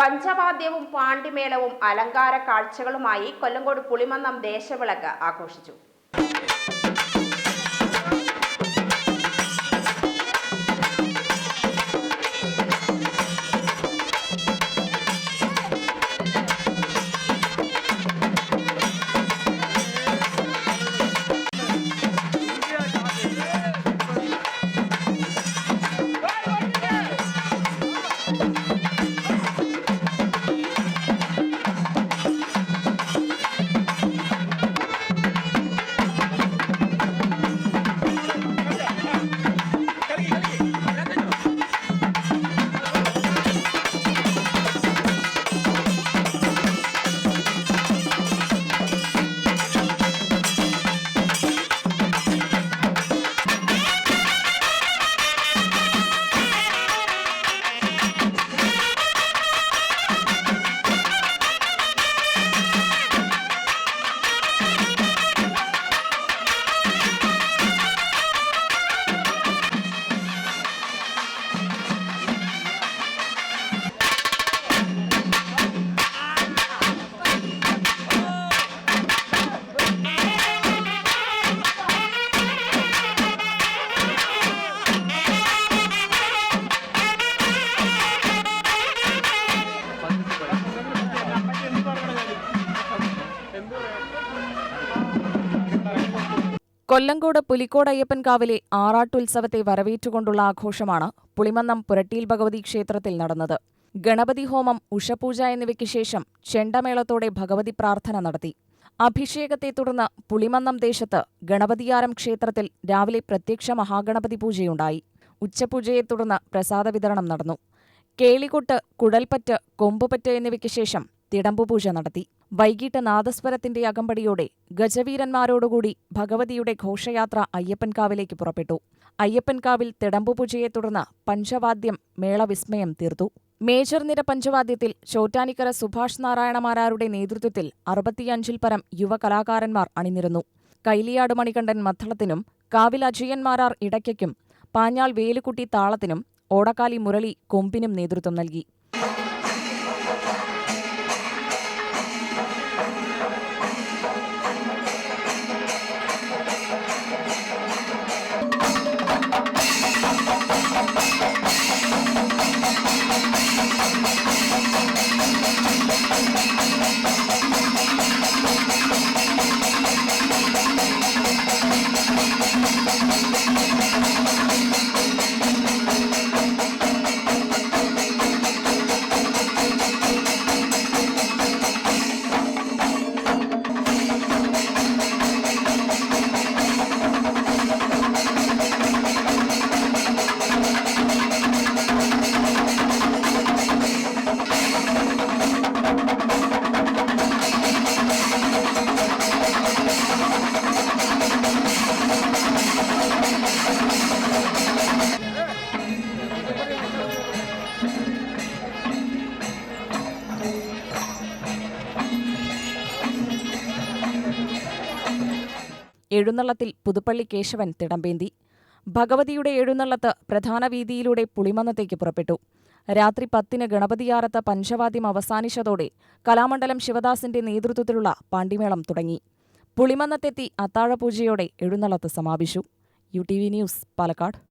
പഞ്ചവാദ്യവും പാണ്ടിമേളവും അലങ്കാര കാഴ്ചകളുമായി കൊല്ലങ്കോട് പുളിമന്നം ദേശവിളക്ക് ആഘോഷിച്ചു. കൊല്ലങ്കോട് പുലിക്കോട് അയ്യപ്പൻകാവിലെ ആറാട്ടുത്സവത്തെ വരവേറ്റുകൊണ്ടുള്ള ആഘോഷമാണ് പുളിമന്നം പുരട്ടിയിൽ ഭഗവതി ക്ഷേത്രത്തിൽ നടന്നത്. ഗണപതി ഹോമം ഉഷപൂജ എന്നിവയ്ക്ക് ശേഷം ചെണ്ടമേളത്തോടെ ഭഗവതി പ്രാർത്ഥന നടത്തി. അഭിഷേകത്തെ തുടർന്ന് പുളിമന്നം ദേശത്ത് ഗണപതിയാരം ക്ഷേത്രത്തിൽ രാവിലെ പ്രത്യക്ഷ മഹാഗണപതി പൂജയുണ്ടായി. ഉച്ചപൂജയെ തുടർന്ന് പ്രസാദ വിതരണം നടന്നു. കേളികൊട്ട് കുടൽപ്പറ്റ് കൊമ്പുപറ്റ് എന്നിവയ്ക്ക് ശേഷം തിടമ്പുപൂജ നടത്തി. വൈകിട്ട് നാദസ്വരത്തിന്റെ അകമ്പടിയോടെ ഗജവീരന്മാരോടുകൂടി ഭഗവതിയുടെ ഘോഷയാത്ര അയ്യപ്പൻകാവിലേക്ക് പുറപ്പെട്ടു. അയ്യപ്പൻകാവിൽ തിടമ്പുപൂജയെ തുടർന്ന് പഞ്ചവാദ്യം മേളവിസ്മയം തീർത്തു. മേജർ നിര പഞ്ചവാദ്യത്തിൽ ചോറ്റാനിക്കര സുഭാഷ് നാരായണമാരാരുടെ നേതൃത്വത്തിൽ അറുപത്തിയഞ്ചിൽ പരം യുവകലാകാരന്മാർ അണിനിരുന്നു. കൈലിയാട് മണികണ്ഠൻ മദ്ധളത്തിനും കാവിൽ അജയന്മാരാർ ഇടയ്ക്കും പാഞ്ഞാൾ വേലുക്കുട്ടി താളത്തിനും ഓടക്കാലി മുരളി കൊമ്പിനും നേതൃത്വം നൽകി. എഴുന്നള്ളത്തിൽ പുതുപ്പള്ളി കേശവൻ തിടമ്പേന്തി. ഭഗവതിയുടെ എഴുന്നള്ളത്ത് പ്രധാന വീതിയിലൂടെ പുളിമന്നത്തേക്ക് പുറപ്പെട്ടു. രാത്രി പത്തിന് ഗണപതിയാറത്ത് പഞ്ചവാദ്യം അവസാനിച്ചതോടെ കലാമണ്ഡലം ശിവദാസിന്റെ നേതൃത്വത്തിലുള്ള പാണ്ഡിമേളം തുടങ്ങി. പുളിമന്നത്തെത്തി അത്താഴപൂജയോടെ എഴുന്നള്ളത്ത് സമാപിച്ചു. U T V news Palakkad.